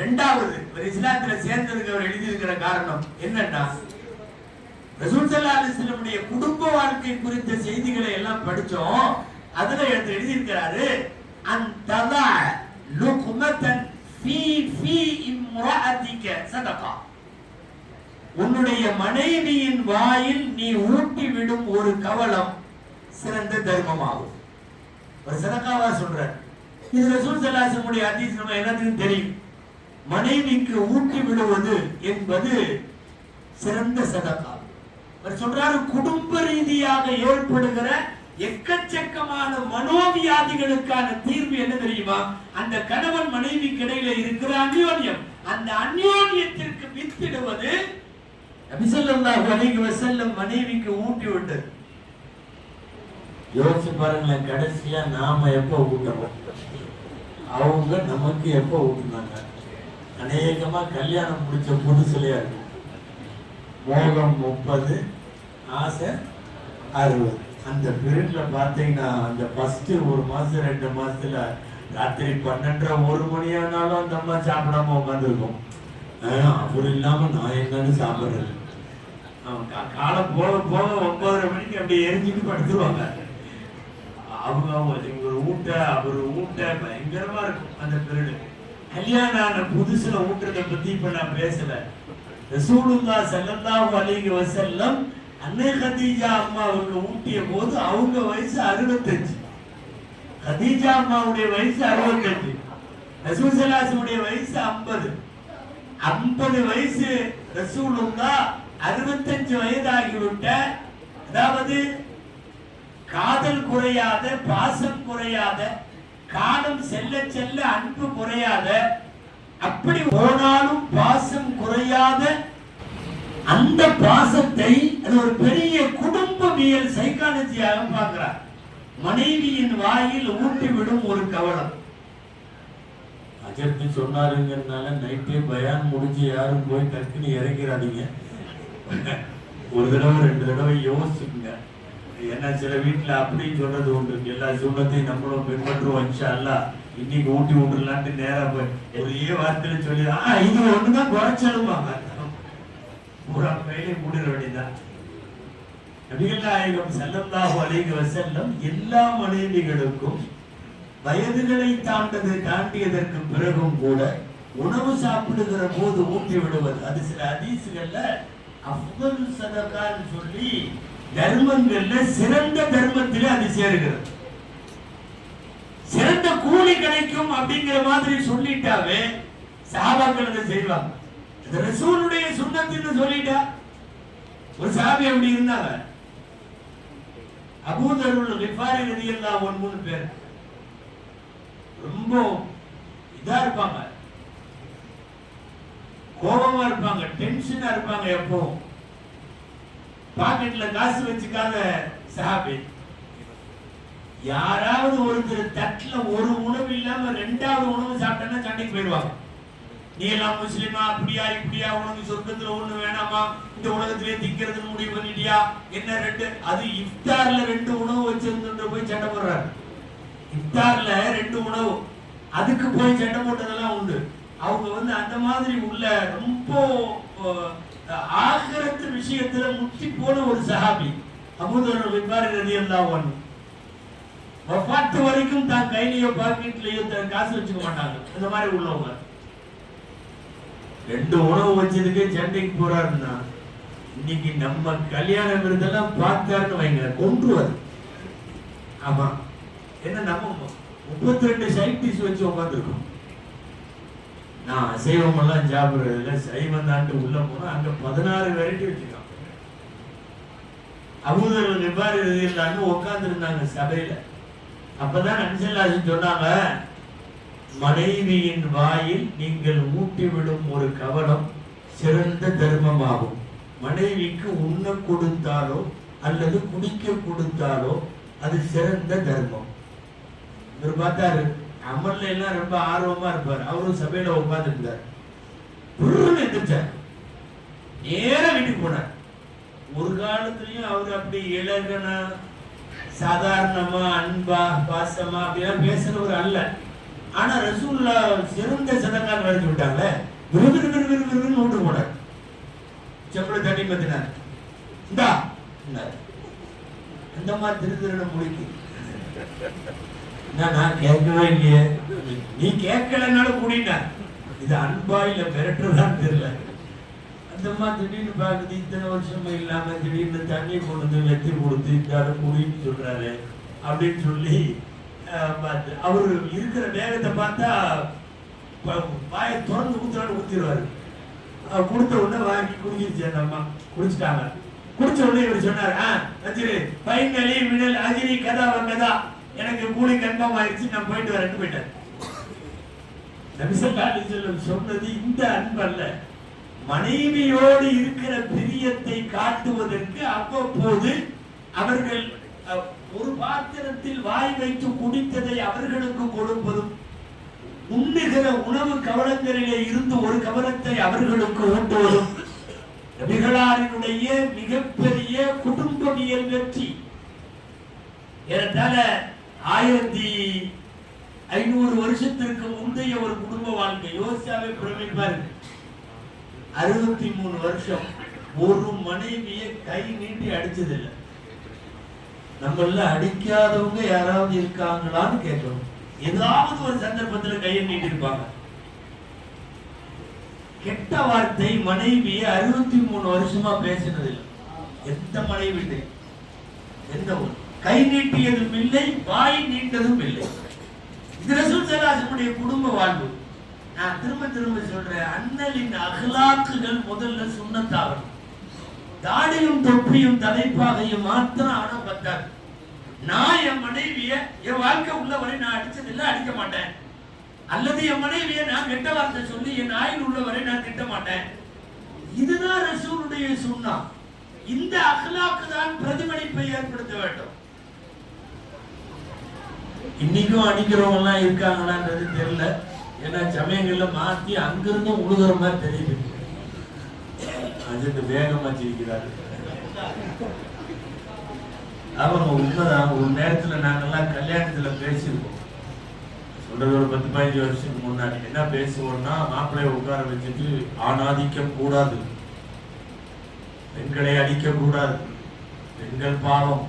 ரெண்டாவது ஒரு இஸ்லாத்துல சேர்ந்ததுக்கு அவர் எழுதியிருக்கிற காரணம் என்னன்னா ரசூல் ஸல்லல்லாஹு குடும்ப வாழ்க்கை குறித்த செய்திகளை எல்லாம் படிச்சோம். அதுல எடுத்து எழுதியிருக்கிறாரு அந்ததா லுக்மத்தன் ஃபீ ஃபீ இம்ராஅதிக சதகா. உன்னுடைய மனைவியின் வாயில் நீ ஊட்டி விடும் ஒரு கவலம் சிறந்த தர்மமாகும். ஒரு சதகாவா சொல்ற இது ரசூல் சல்லாசனுடைய ஹதீஸ் என்னதுன்னு தெரியும். மனைவிக்கு ஊட்டி விடுவது என்பது சிறந்த சதகா அவர் சொல்றாரு குடும்ப ரீதியாக ஏற்படுகிற எக்கச்சக்கமான மனோவியாதிகளுக்கான தீர்வு என்ன தெரியுமா? அந்த கணவன் மனைவி கிடையில இருக்கிற அந்யோன்யம். அந்த அந்யோன்யத்திற்கு வித்திடுவது நபிசல்லாஹு அலைஹி வஸல்லம் மனைவிக்கு ஊட்டி விட்டது. யோசிச்சு பாருங்களேன் கடைசியா நாம எப்போ ஊட்டணும்? அவங்க நமக்கு எப்போ ஊட்டுனாங்க? அநேகமா கல்யாணம் முடிச்ச புதுசுலயா இருக்கு? மோகம் முப்பது ஆசை அறுபது. அந்த பீரியட்ல பாத்தீங்கன்னா அந்த ஃபர்ஸ்ட் ஒரு மாசம் ரெண்டு மாசத்துல ராத்திரி பன்னெண்டரை ஒரு மணி ஆனாலும் அந்த அம்மா சாப்பிடாம உட்காந்துருக்கும் அவர் இல்லாம நான் என்னன்னு சாப்பிடுறது கா- காலம் போக போக ஒன்பதரை மணிக்கு அப்படியே எரிஞ்சுட்டு படுத்துருவாங்க. அவங்க அவங்க இவங்க ஊட்ட அவர் ஊட்ட பயங்கரமா இருக்கும் அந்த பீரியடு கல்யாணம் ஆன புதுசுல ஊட்டுறத பத்தி இப்ப நான் பேசல. ரசூலுல்லா ஸல்லல்லாஹு அலைஹி வஸல்லம் அன்னை கதீஜா அம்மாவுக்கு ஊட்டிய போது அவங்க வயசு அறுபத்தஞ்சு. கதீஜா அம்மாவுடைய வயசு அறுபத்தஞ்சு. ரசூசலாசுடைய வயசு ஐம்பது. ஐம்பது வயசு ரசூலுல்லா அறுபத்தஞ்சு வயதாகிவிட்ட. அதாவது காதல் குறையாத பாசம் குறையாத காலம் செல்ல செல்ல அன்பு குறையாத அப்படி போனாலும் பாசம் குறையாத அந்த பாசத்தை அது ஒரு பெரிய குடும்பவியல் சைக்காலஜியாக பார்க்கிறார். மனைவியின் வாயில் ஊட்டி விடும் ஒரு கவலம். அஜர்த்து சொன்னாருங்கிறதுனால நைட்டே பயான் முடிஞ்சு யாரும் போய் டக்குன்னு இறங்கிறாதீங்க. ஒரு தடவை ரெண்டு தடவை யோசிச்சுங்க ஏன்னா சில வீட்டுல அப்படின்னு சொல்றது உண்டு. எல்லா சூழ்நிலையும் நம்மளும் பின்பற்றுவோம் இன்ஷா இன்னைக்கு ஊட்டி விட்டுலான்ட்டு நேரா போய் ஒரே வார்த்தையில சொல்லி ஆ இது ஒண்ணுதான் குறைச்சலுமாங்க பூரா கையிலே மூடிட வேண்டியதான் நபிகள் நாயகம் ஸல்லல்லாஹு அலைஹி வஸல்லம் எல்லா மனைவிகளுக்கும் வயதுகளை தாண்டது தாண்டியதற்கு பிறகும் கூட உணவு சாப்பிடுகிற போது ஊட்டி விடுவது. அது சில அதிசுகள்ல அஃபல் சதகான்னு சொல்லி தர்மங்கள்ல சிறந்த தர்மத்திலே அது சேருகிறது சிறந்த கூலி கிடைக்கும் அப்படிங்கிற மாதிரி சொல்லிட்டாவே சஹாபாக்கள் அதை செய்வாங்க. இது ரசூலுடைய சுண்ணத்தின்னு சொல்லிட்டா ஒரு சாபி அப்படி இருந்தாங்க. அபூதருள் ரிஃபாரி ரலியல்லாஹு அன்ஹு மூணு பேர். ரொம்ப இதா இருப்பாங்க. கோபமா இருப்பாங்க டென்ஷனா இருப்பாங்க எப்பவும். பாக்கெட்ல காசு வச்சுக்காத சஹாபி. யாராவது ஒருத்தர் தட்டுல ஒரு உணவு இல்லாம ரெண்டாவது உணவு சாப்பிட்டேன்னா சண்டைக்கு போயிடுவாங்க. நீ எல்லாம் முஸ்லிமா அப்படியா இப்படியா உனக்கு சொர்க்கத்துல ஒண்ணு வேணாமா? இந்த உலகத்திலே திக்கிறது முடிவு பண்ணிட்டியா? என்ன ரெண்டு? அது இஃப்தார்ல ரெண்டு உணவு வச்சிருந்து போய் சண்டை போடுறாரு. இஃப்தார்ல ரெண்டு உணவு. அதுக்கு போய் சண்டை போட்டதெல்லாம் உண்டு. அவங்க வந்து அந்த மாதிரி உள்ள ரொம்ப ஆகிரத்து விஷயத்துல முட்டி போன ஒரு சஹாபி அபூதர் விபாரி ரதி அல்லாஹ் வஃபாத்து வரைக்கும் தான் கையிலயோ பாக்கெட்லயோ காசு வச்சுக்க மாட்டாங்க. இந்த மாதிரி உள்ளவங்க. ரெண்டு உணவு வச்சதுக்கே சண்டைக்கு போறாருன்னா இன்னைக்கு நம்ம கல்யாணம் விருதெல்லாம் பார்த்தாருன்னு வைங்க கொன்றுவார். ஆமா. என்ன நம்ம முப்பத்தி ரெண்டு சைட் வச்சு உட்காந்துருக்கோம் நான் அசைவம் எல்லாம் சைவம் தாண்டு உள்ள போனா அங்க பதினாறு வெரைட்டி வச்சிருக்கான் அபூதர்கள் நிபாரி இல்லாம உட்காந்துருந்தாங்க சபையில். சபையில அப்பதான் அன்சல்லாசன் சொன்னாங்க மனைவியின் வாயில் நீங்கள் ஊட்டிவிடும் ஒரு கவனம் சிறந்த தர்மமாகும். மனைவிக்கு உண்ண கொடுத்தாலோ அல்லது குடிக்க கொடுத்தாலோ அது சிறந்த தர்மம். இவர் பார்த்தாரு அமல்ல எல்லாம் ரொம்ப ஆர்வமா இருப்பார். அவரும் சபையில உட்கார்ந்து இருந்தார் புருன்னு எந்திரிச்சார். நேர வீட்டுக்கு போனார். ஒரு காலத்துலயும் அவர் அப்படி இலகனா சாதாரணமா அன்பா பாசமா அப்படிலாம் பேசுறவர் அல்ல. ஆனா ரசூல்லா சிறந்த சதக்கா நடத்தி விட்டாங்களே விரு விரு விரு விரு விருன்னு விட்டு போனார். செப்பல தண்ணி பத்தினார். இந்தா அந்த மாதிரி திரு திருட முடிக்கு. நான் கேட்கவே இல்லையே. நீ கேட்கலனாலும் கூடினார் இது அன்பா இல்ல மிரட்டுறதான்னு தெரியல. அந்த மாதிரி திடீர்னு பார்க்குது இத்தனை வருஷமா இல்லாம திடீர்னு தண்ணி கொண்டு வந்து வெத்தி கொடுத்து இந்த குடின்னு சொல்றாரு அப்படின்னு சொல்லி பார்த்து அவர் இருக்கிற வேகத்தை பார்த்தா ப- வாயை திறந்து ஊத்துறாரு குத்திடுவாரு கொடுத்த உடனே வாங்கி குடிச்சிருச்சு அந்த அம்மா. குடிச்சிட்டாங்க. குடிச்ச உடனே இவர் சொன்னார் ஆ அஜிரி பைங்கலி மினல் அஜிரி கதா வந்ததா எனக்கு மூணு கன்ஃபார்ம் ஆயிடுச்சு நான் போயிட்டு வரேன்னு போயிட்டேன் நபிசல்லாஹு செல்லம் சொன்னது இந்த அன்பல்ல. மனைவியோடு இருக்கிற பிரியத்தை காட்டுவதற்கு அவ்வப்போது அவர்கள் ஒரு பாத்திரத்தில் வாய் வைத்து குடித்ததை அவர்களுக்கு கொடுப்பதும் உண்ணுகிற உணவு கவனங்களிலே இருந்து ஒரு கவனத்தை அவர்களுக்கு ஊட்டுவதும் நபிகளாரினுடைய மிகப்பெரிய குடும்பவியல் வெற்றி ஏறத்தாழ ஆயிரத்தி ஐநூறு வருஷத்திற்கு முந்தைய ஒரு குடும்ப வாழ்க்கை. யோசிச்சாவே பிரமிப்பாரு. அறுபத்தி மூணு வருஷம் ஒரு மனைவியை கை நீட்டி அடிச்சதில்லை. நம்மள அடிக்காதவங்க யாராவது இருக்காங்களான்னு கேட்கணும் ஏதாவது ஒரு சந்தர்ப்பத்துல கையை நீட்டிருப்பாங்க. கெட்ட வார்த்தை மனைவியை அறுபத்தி மூணு வருஷமா பேசினதில்லை. எந்த மனைவி எந்த ஒரு கை நீட்டியதும் இல்லை வாய் நீண்டதும் இல்லை. இது ரசூல் சலாசனுடைய குடும்ப வாழ்வு. நான் திரும்ப திரும்ப சொல்றேன் அண்ணலின் அகலாக்குகள் முதல்ல சுண்ணத்தாகணும். தாடியும் தொப்பியும் தலைப்பாகையும் மாத்திரம் ஆனா பத்தாது. நான் என் மனைவிய என் வாழ்க்கை உள்ளவரை நான் அடிச்சதில்லை அடிக்க மாட்டேன். அல்லது என் மனைவிய நான் கெட்ட வார்த்தை சொல்லி என் ஆயுள் உள்ளவரை நான் திட்ட மாட்டேன். இதுதான் ரசூலுடைய சுண்ணா. இந்த அகலாக்கு தான் பிரதிபலிப்பை ஏற்படுத்த வேண்டும். இன்னைக்கும் அடிக்கிறவங்க எல்லாம் இருக்காங்களான்றது தெரியல. ஏன்னா சமயங்கள்ல மாத்தி அங்கிருந்து உழுகுற மாதிரி தெரியுது. அதுக்கு வேகமா சிரிக்கிறாரு அவங்க உண்மைதான். ஒரு நேரத்துல நாங்கெல்லாம் கல்யாணத்துல பேசியிருக்கோம். சொல்றது ஒரு பத்து பதினஞ்சு வருஷத்துக்கு முன்னாடி. என்ன பேசுவோம்னா மாப்பிள்ளைய உட்கார வச்சுட்டு ஆணாதிக்கம் கூடாது. பெண்களை அடிக்க கூடாது பெண்கள் பாவம்.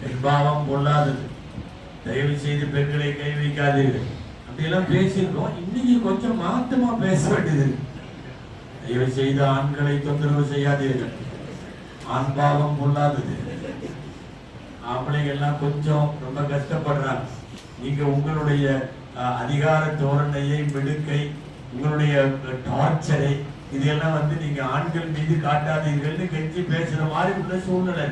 பெண் பாவம் கொள்ளாதது தயவு செய்து பெண்களை கை வைக்காதீர்கள். அப்படியெல்லாம் பேசியிருக்கோம். இன்னைக்கு கொஞ்சம் மாத்தமா பேச வேண்டியது தயவு செய்து ஆண்களை தொந்தரவு செய்யாதீர்கள். ஆண் பாவம் கொள்ளாதது ஆம்பளைகள்லாம் எல்லாம் கொஞ்சம் ரொம்ப கஷ்டப்படுறாங்க. நீங்க உங்களுடைய அதிகார தோரணையை மிடுக்கை உங்களுடைய டார்ச்சரை இதெல்லாம் வந்து நீங்க ஆண்கள் மீது காட்டாதீர்கள்னு கெஞ்சி பேசுற மாதிரி உள்ள சூழ்நிலை.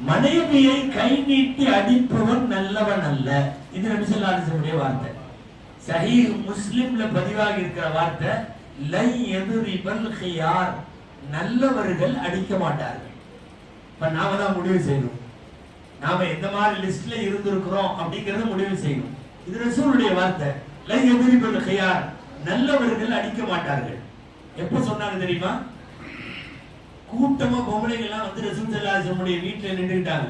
மனைவியை கை நீட்டி அடிப்பவன் நல்லவன் அல்ல. இது நபிசல்லாசனுடைய வார்த்தை. சஹி முஸ்லிம்ல பதிவாகி இருக்கிற வார்த்தை லை எதிரிபல் ஹியார் நல்லவர்கள் அடிக்க மாட்டார்கள். இப்ப நாம தான் முடிவு செய்யணும். நாம எந்த மாதிரி லிஸ்ட்ல இருந்திருக்கிறோம் அப்படிங்கறத முடிவு செய்யணும். இது ரசூலுடைய வார்த்தை. லை எதிரிபல் ஹியார் நல்லவர்கள் அடிக்க மாட்டார்கள். எப்ப சொன்னாங்க தெரியுமா? கூட்டமா பொம்பளைங்க எல்லாம் வந்து ரசூல் சல்லாசனுடைய வீட்டுல நின்றுட்டாங்க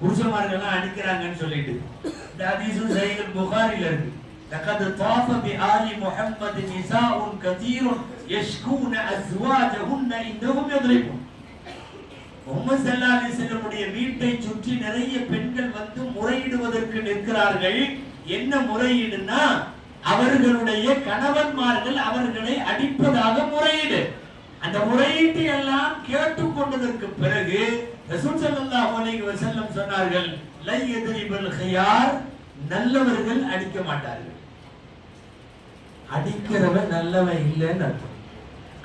புருஷமார்கள் எல்லாம் அடிக்கிறாங்கன்னு சொல்லிட்டு இந்த ஹதீஸும் சஹீஹ் புகாரில இருக்கு لقد طاف بآل محمد نساء كثير يشكون أزواجهن إنهم يضربون முகமது ஸல்லல்லாஹு அலைஹி வஸல்லமுடைய வீட்டை சுற்றி நிறைய பெண்கள் வந்து முறையிடுவதற்கு நிற்கிறார்கள் என்ன முறையீடுனா அவர்களுடைய கணவன்மார்கள் அவர்களை அடிப்பதாக முறையீடு அந்த முறையீட்டை எல்லாம் கேட்டுக்கொண்டதற்கு பிறகு ரசூல் ஸல்லல்லாஹு அலைஹி வஸல்லம் சொன்னார்கள் லை எதிரிபல் ஹியார் நல்லவர்கள் அடிக்க மாட்டார்கள். அடிக்கிறவன் நல்லவன் இல்லைன்னு அர்த்தம்.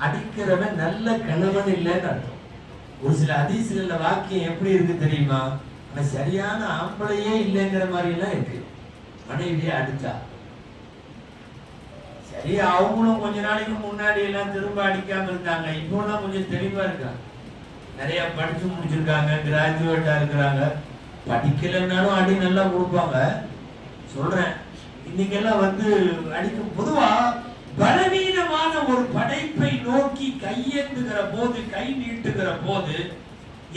அடிக்கிறவன் நல்ல கணவன் இல்லைன்னு அர்த்தம். ஒரு சில அதிசயங்கள வாக்கியம் எப்படி இருக்கு தெரியுமா? அவன் சரியான ஆம்பளையே இல்லைங்கிற மாதிரி எல்லாம் இருக்கு. மனைவியை அடிச்சா. சரி அவங்களும் கொஞ்ச நாளைக்கு முன்னாடி எல்லாம் திரும்ப அடிக்காம இருந்தாங்க. இப்போலாம் கொஞ்சம் தெளிவா இருக்காங்க நிறைய படிச்சு முடிச்சிருக்காங்க கிராஜுவேட்டா இருக்கிறாங்க. படிக்கலைன்னாலும் அடி நல்லா கொடுப்பாங்க. சொல்றேன். இன்னைக்கெல்லாம் வந்து அடிக்கும் பொதுவா பலவீனமான ஒரு படைப்பை நோக்கி கையேந்துகிற போது கை நீட்டுகிற போது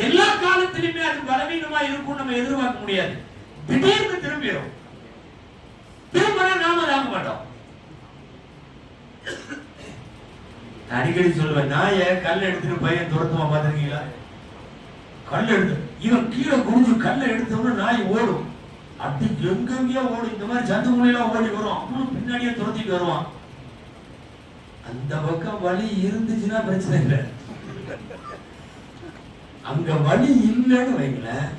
எல்லா காலத்திலுமே அது பலவீனமா இருக்கும் நம்ம எதிர்பார்க்க முடியாது. திடீர்னு திரும்பிடும் திரும்ப நாம தாங்க மாட்டோம். அடிக்கடி சொல்லுவேன் நாய கல் எடுத்துட்டு பையன் துரத்துமா பாத்திருக்கீங்களா கல் எடுத்து இவன் கீழே குடிஞ்சு கல்லை எடுத்தோம்னா நாய் ஓடும். அப்படி எங்கெங்கயோ ஓடும். இந்த மாதிரி சந்து மூலையெல்லாம் ஓடி வரும். அப்புறம் பின்னாடியே துரத்திட்டு வருவான். அந்த பக்கம் வழி இருந்துச்சுன்னா பிரச்சனை இல்லை. அங்க வழி இல்லைன்னு வைங்களேன்.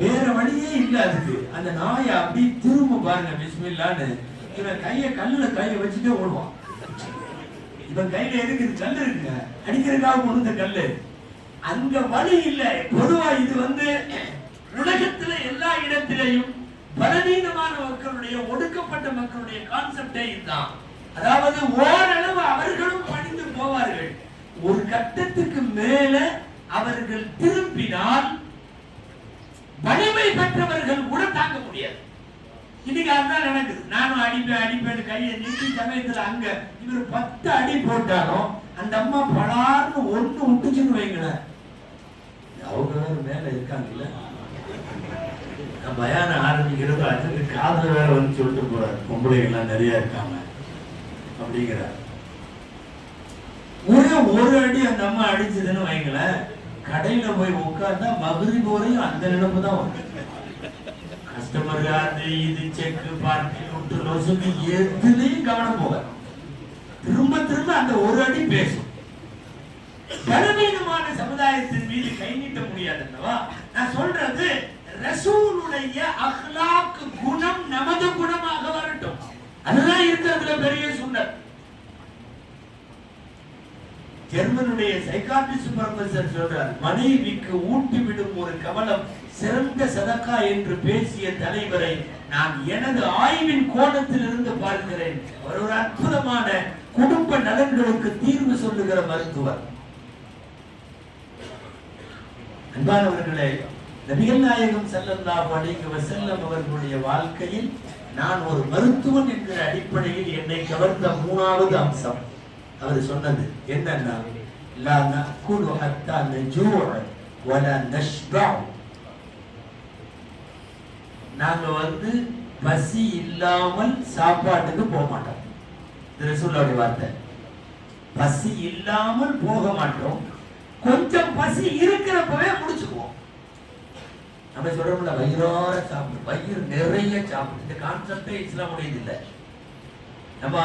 வேற வழியே இல்ல அதுக்கு அந்த நாயை அப்படி திரும்ப பாருங்க பிஸ்மில்லான்னு. இவன் கைய கல்லுல கையை வச்சுட்டே ஓடுவான். இவன் கையில எதுக்கு இது கல்லு இருக்குங்க? அடிக்கிறதுக்காக ஒண்ணு இந்த கல்லு. அங்க வழி இல்லை. பொதுவா இது வந்து உலகத்துல எல்லா இடத்திலையும் பலவீனமான மக்களுடைய ஒடுக்கப்பட்ட மக்களுடைய கான்செப்டே இதுதான். அதாவது ஓரளவு அவர்களும் பணிந்து போவார்கள். ஒரு கட்டத்துக்கு மேல அவர்கள் திரும்பினால் வலிமை பெற்றவர்கள் கூட தாங்க முடியாது. இன்னைக்கு அதுதான் நடக்குது நானும் அடிப்பேன் அடிப்பேன் கையை நீட்டி சமயத்துல அங்க இவர் பத்து அடி போட்டாலும் அந்த அம்மா பலார்னு ஒண்ணு விட்டுச்சுன்னு வைங்களேன். அவங்க வேற மேல இருக்காங்கல்ல? பயான ஆரம்பிக்கிறது அதுக்கு காதல் வேற வந்து சொல்லிட்டு போறாரு. பொம்பளைகள்லாம் நிறைய இருக்காங்க. அப்படிங்கிறார். ஒரே ஒரு அடி அந்த அம்மா அடிச்சதுன்னு வைங்களேன். கடையில போய் உட்கார்ந்தா மகுதி போறையும் அந்த நினைப்பு தான் வருது. கஸ்டமர் அது இது செக் பார்ட்டி நோட்டு கவனம் போக திரும்ப திரும்ப அந்த ஒரு அடி பேசும். பலவீனமான சமுதாயத்தின் மீது கை நீட்ட முடியாது அல்லவா? நான் சொல்றது ரசூலுடைய அஹ்லாக்கு குணம் நமது குணமாக வரட்டும். அதுதான் இருக்கிறதுல பெரிய சுண்ணத். ஜெர்மனுடைய சைக்காட்ரிஸ்ட் ப்ரொஃபசர் சொல்றார் மனைவிக்கு ஊட்டி விடும் ஒரு கவலம் சிறந்த சதக்கா என்று பேசிய தலைவரை நான் எனது ஆய்வின் கோணத்தில் இருந்து பார்க்கிறேன். அவர் ஒரு அற்புதமான குடும்ப நலன்களுக்கு தீர்வு சொல்லுகிற மருத்துவர். அன்பானவர்களே நபிகள் நாயகம் ஸல்லல்லாஹு அலைஹி செல்லம் அவர்களுடைய வாழ்க்கையில் நான் ஒரு மருத்துவன் என்கிற அடிப்படையில் என்னை கவர்ந்த மூணாவது அம்சம். அவர் சொன்னது என்னன்னா லா நஅகுலு ஹத்தா வலா நாங்க வந்து பசி இல்லாமல் சாப்பாட்டுக்கு போக மாட்டோம். இது ரசூலுல்லாஹி வார்த்தை. பசி இல்லாமல் போக மாட்டோம். கொஞ்சம் பசி இருக்கிறப்பவே முடிச்சுக்குவோம். நம்ம சொல்றோம்ல வயிறார சாப்பிடு வயிறு நிறைய சாப்பிடு. இந்த கான்செப்டே இஸ்லாமுடைய இல்லை. நம்ம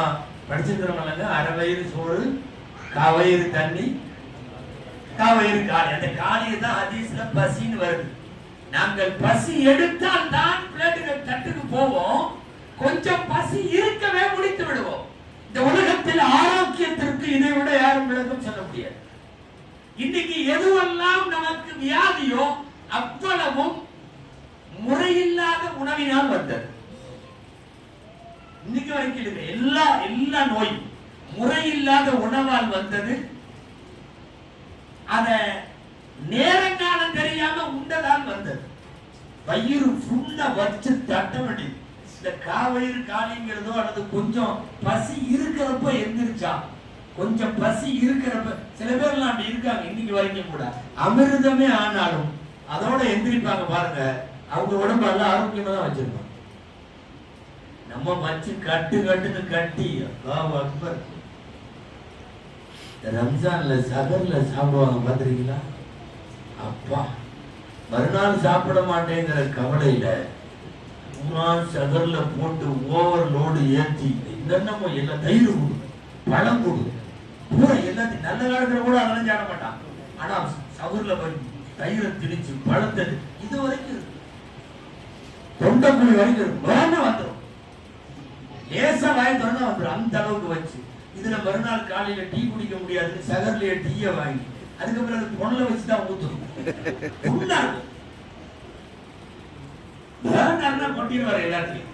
படிச்சிருக்கிறவங்க அரை வயிறு சோறு காவயிறு தண்ணி காவயிறு காளி அந்த காளியை தான் ஹதீஸ்ல பசின்னு வருது. நாங்கள் பசி எடுத்தால் தான் பிளேட்டுகள் தட்டுக்கு போவோம். கொஞ்சம் பசி இருக்கவே முடித்து விடுவோம். இந்த உலகத்தில் ஆரோக்கியத்திற்கு இதை விட யாரும் விளக்கம் சொல்ல முடியாது. இன்னைக்கு எதுவெல்லாம் நமக்கு வியாதியோ அவ்வளவும் முறையில்லாத உணவினால் வந்தது இன்னைக்கு வரைக்கும் இருக்கு எல்லா எல்லா நோயும் முறையில்லாத உணவால் வந்தது அத நேரங்காலம் தெரியாம உண்டதால் வந்தது வயிறு ஃபுல்லா வச்சு தட்ட வேண்டியது இந்த காவயிறு காலிங்கிறதோ அல்லது கொஞ்சம் பசி இருக்கிறப்ப எந்திரிச்சா கொஞ்சம் பசி இருக்கிறப்ப சில பேர்லாம் அப்படி இருக்காங்க இன்னைக்கு வரைக்கும் கூட. அமிர்தமே ஆனாலும் அதோட எந்திரிப்பாங்க பாருங்க அவங்க உடம்பு எல்லாம் ஆரோக்கியமா தான் வச்சிருப்பாங்க. நம்ம வச்சு கட்டு கட்டுன்னு கட்டி அக்பர் ரம்ஜான்ல சகர்ல சாப்பிடுவாங்க பாத்திருக்கீங்களா? அப்பா மறுநாள் சாப்பிட மாட்டேங்கிற கவலையில மூணாள் சகர்ல போட்டு ஓவர்லோடு ஏற்றி ஏத்தி என்னென்னமோ எல்லாம் தயிர் கொடு பழம் கொடு பூரா எல்லாத்தையும் நல்ல காலத்தில் கூட அதெல்லாம் சாப்பிட மாட்டான். ஆனால் சகர்ல போய் தயிரை திணிச்சு பழத்தை இது வரைக்கும் தொண்டக்குழி வரைக்கும் இருக்கு. வந்துடும் லேசா வாய் திறந்தா வந்துடும் அந்த அளவுக்கு வச்சு. இதுல மறுநாள் காலையில டீ குடிக்க முடியாது சகர்லயே டீயை வாங்கி அதுக்கப்புறம் அது பொண்ணில் வச்சு தான் ஊத்தணும் லேர்னர்னா இருக்கும் வேண்டாம்னா கொட்டிடுவார் எல்லாத்தையும்.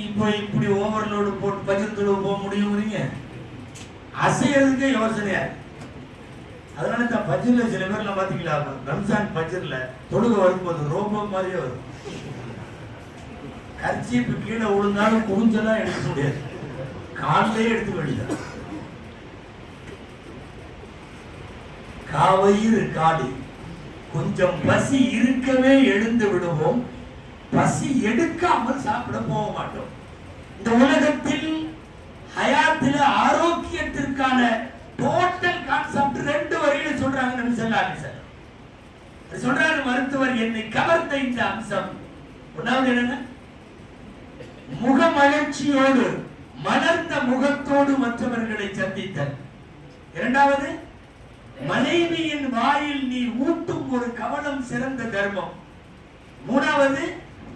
இப்போ இப்படி ஓவர்லோடு போட்டு பஜர் போக முடியுங்கிறீங்க? அசையறதுக்கே யோசனையா? அதனால தான் பஜ்ர்ல சில பேர்லாம் பாத்தீங்களா ரம்ஜான் பஜ்ர்ல தொழுக வரும்போது ரோபோ மாதிரியே வரும். கர்ச்சீப்பு கீழே விழுந்தாலும் குடிஞ்செல்லாம் எடுக்க முடியாது. காலையே எடுத்து வேண்டியது காவயிறு காடி கொஞ்சம் பசி இருக்கவே எழுந்து விடுவோம். பசி எடுக்காமல் சாப்பிட போக மாட்டோம். இந்த உலகத்தில் ஹயாத்துல ஆரோக்கியத்திற்கான டோட்டல் கான்செப்ட் ரெண்டு வரையில சொல்றாங்க நபி ஸல்லல்லாஹு அலைஹி சொல்றாரு மருத்துவர் என்னை கவர்ந்த இந்த அம்சம். ஒன்றாவது முக முகமலர்ச்சியோடு மலர்ந்த முகத்தோடு மற்றவர்களை சந்தித்தல். இரண்டாவது மனைவியின் வாயில் நீ ஊட்டும் ஒரு கவனம் சிறந்த தர்மம். மூணாவது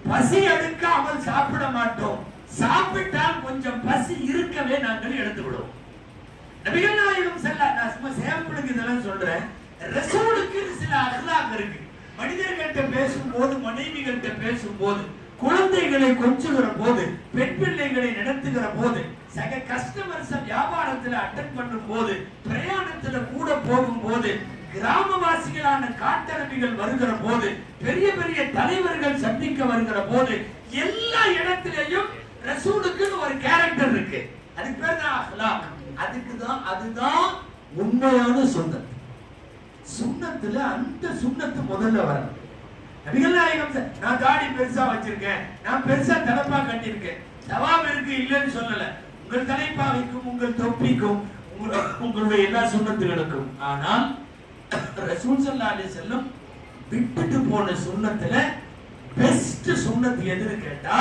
பசி எடுக்காமல் சாப்பிட மாட்டோம். சாப்பிட்டால் கொஞ்சம் பசி இருக்கவே நாங்கள் எடுத்து விடுவோம் நபிகள் நாயகம் செல்ல நான் சும்மா சேம்பிளுக்கு இதெல்லாம் சொல்றேன். ரசூலுக்கு சில அகலாக இருக்கு. மனிதர்கள்ட்ட பேசும்போது மனைவிகள்கிட்ட பேசும்போது குழந்தைகளை கொஞ்சுகிற போது பெண் பிள்ளைகளை நடத்துகிற போது சக கஸ்டமர்ஸ் வியாபாரத்துல அட்டன் பண்ணும் போது பிரயாணத்துல கூட போகும் போது கிராமவாசிகளான காட்டரபிகள் வருகிற போது பெரிய பெரிய தலைவர்கள் சந்திக்க வருகிற போது எல்லா இடத்திலையும் ரசூலுக்குன்னு ஒரு கேரக்டர் இருக்கு. அதுக்கு பேர் தான் அஹ்லாக். அதுக்கு தான் அதுதான் உண்மையான சுண்ணத். சுண்ணத்துல அந்த சுண்ணத்து முதல்ல வரணும். நபிகள் நாயகம் நான் தாடி பெருசா வச்சிருக்கேன். நான் பெருசா தலைப்பா கட்டியிருக்கேன். சவாப் இருக்கு இல்லைன்னு சொல்லல. உங்கள் தலைப்பாவைக்கும் உங்கள் தொப்பிக்கும் உங்களுடைய எல்லா சுண்ணத்துகளுக்கும். ஆனால் ரசூல் ஸல்லல்லாஹு அலைஹி விட்டுட்டு போன சுண்ணத்துல பெஸ்ட் சுண்ணத்து எதுன்னு கேட்டா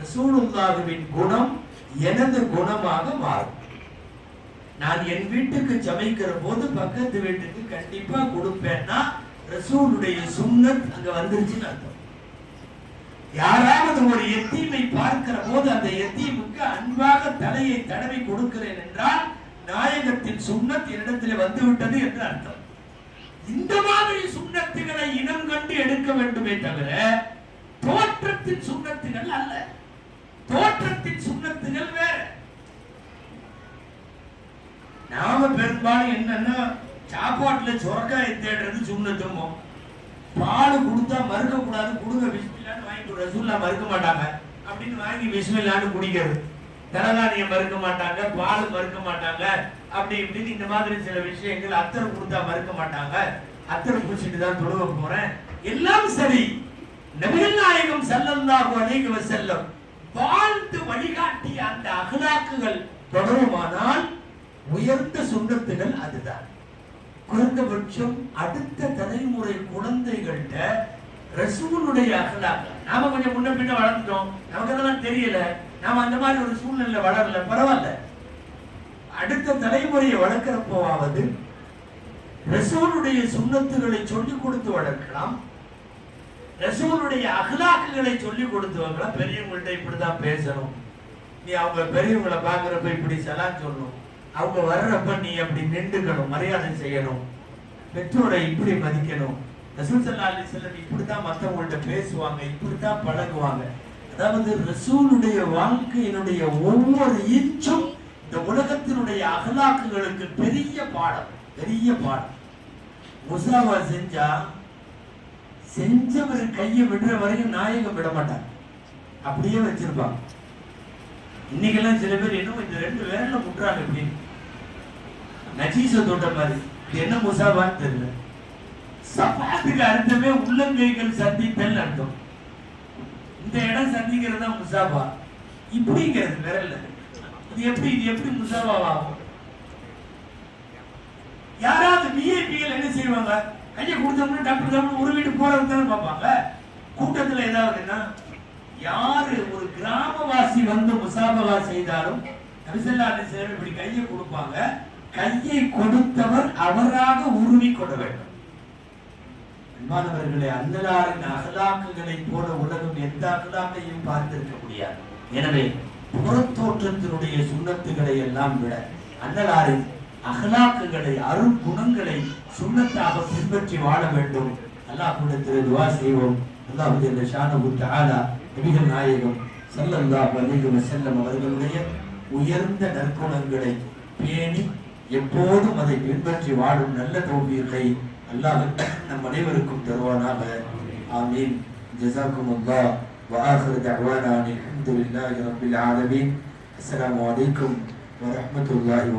ரசூலுல்லாஹுவின் குணம் எனது குணமாக மாறும். நான் என் வீட்டுக்கு சமைக்கிற போது பக்கத்து வீட்டுக்கு கண்டிப்பா கொடுப்பேன்னா ரசூலுடைய சுண்ணத் அங்க வந்துருச்சுன்னு அர்த்தம். யாராவது ஒரு எத்தீமை பார்க்கிற போது அந்த எத்தீமுக்கு அன்பாக தலையை தடவி கொடுக்கிறேன் என்றால் நாயகத்தின் சுண்ணத் என்னிடத்திலே வந்து விட்டது என்று அர்த்தம். இந்த மாதிரி சுண்ணத்துகளை இனம் கண்டு எடுக்க வேண்டுமே தவிர தோற்றத்தின் சுண்ணத்துகள் அல்ல. தோற்றத்தின் சுண்ணத்துகள் வேற. நாம பெரும்பாலும் என்னன்னா சாப்பாட்டுல சொரக்காயை தேடுறது சுண்ணத்துமோ பால் கொடுத்தா மறுக்க கூடாது கொடுங்க பிஸ்மில்லான்னு வாங்கி ரசூல்லா மறுக்க மாட்டாங்க. அப்படின்னு வாங்கி விஷமில்லான்னு குடிக்கிறது. தலகாணியை மறுக்க மாட்டாங்க பால் மறுக்க மாட்டாங்க. அப்படி இப்படின்னு இந்த மாதிரி சில விஷயங்கள் அத்தரை கொடுத்தா மறுக்க மாட்டாங்க. அத்தரை குடிச்சிட்டு தான் தொழுவ போறேன். எல்லாம் சரி. நபிகள் நாயகம் ஸல்லல்லாஹு அநேக செல்லம் வாழ்ந்து வழிகாட்டிய அந்த அகலாக்குகள் தொடருமானால் உயர்ந்த சுண்ணத்துகள் அதுதான். குறைந்தபட்சம் அடுத்த தலைமுறை குழந்தைகள்கிட்ட ரசூலுடைய அகலாக. நாம கொஞ்சம் முன்ன பின்ன வளர்ந்துட்டோம். நமக்கு அதெல்லாம் தெரியல. நாம அந்த மாதிரி ஒரு சூழ்நிலை வளரல. பரவாயில்ல. அடுத்த தலைமுறையை வளர்க்கிறப்போவாவது ரசூலுடைய சுண்ணத்துகளை சொல்லிக் கொடுத்து வளர்க்கலாம். ரசூலுடைய அகலாக்குகளை சொல்லிக் கொடுத்து வளர்க்கலாம். பெரியவங்கள்ட்ட இப்படிதான் பேசணும். நீ அவங்க பெரியவங்களை பார்க்கறப்ப இப்படி சலாம் சொல்லணும். அவங்க வர்றப்ப நீ அப்படி நின்றுக்கணும் மரியாதை செய்யணும் பெற்றோரை இப்படி மதிக்கணும். ரசூல் சல்லா அலி செல்லம் இப்படித்தான் மற்றவங்கள்ட்ட பேசுவாங்க இப்படித்தான் பழகுவாங்க. அதாவது ரசூலுடைய வாழ்க்கையினுடைய ஒவ்வொரு இன்ச்சும் இந்த உலகத்தினுடைய அகலாக்குகளுக்கு பெரிய பாடம் பெரிய பாடம். முசாவா செஞ்சா செஞ்சவர் கையை விடுற வரைக்கும் நாயகம் விட மாட்டாங்க அப்படியே வச்சிருப்பாங்க. இன்னைக்கெல்லாம் சில பேர் இன்னும் இந்த ரெண்டு வேர்ல முட்டுறாங்க அப்படின்னு நஜீச தோட்டம் மாதிரி. இது என்ன முசாபான்னு தெரியல. சபாத்துக்கு அர்த்தமே உள்ளங்கைகள் சந்தித்தல் அர்த்தம். இந்த இடம் சந்திக்கிறது தான் முசாபா. இப்படிங்கிறது விரல்ல. இது எப்படி இது எப்படி முசாபாவாகும்? யாராவது விஐபிகள் என்ன செய்வாங்க? கையை கொடுத்தோம்னா டப்பு டப்பு ஒரு வீட்டு போறவங்க தானே பார்ப்பாங்க. கூட்டத்துல ஏதாவதுன்னா யாரு ஒரு கிராமவாசி வந்து முசாபலா செய்தாலும் நபிசல்லா அலிஸ்லாம் இப்படி கையை கொடுப்பாங்க கையை கொடுத்தவர் அவராக உருவி கொள்ள வேண்டும். அன்பானவர்களே அன்னலாரின் அகலாக்குகளை போல உலகம் எந்த அகலாக்கையும் பார்த்திருக்க முடியாது. எனவே புறத்தோற்றத்தினுடைய சுண்ணத்துகளை எல்லாம் விட அன்னலாரின் அகலாக்குகளை அருள் குணங்களை சுண்ணத்தாக பின்பற்றி வாழ வேண்டும். அல்லாஹ் கூடத்தில் துவா செய்வோம். அல்லாஹ் இந்த ஷானஹு தாலா நபிகள் நாயகம் ஸல்லல்லாஹு அலைஹி செல்லம் அவர்களுடைய உயர்ந்த நற்குணங்களை பேணி எப்போதும் அதை பின்பற்றி வாழும் நல்ல தௌஃபீகை அல்லாஹ் நம் அனைவருக்கும் தருவானாக ஆமீன் ஜஸாக்கும் அல்லாஹ் وآخر دعوانا أن الحمد لله رب العالمين السلام عليكم ورحمة الله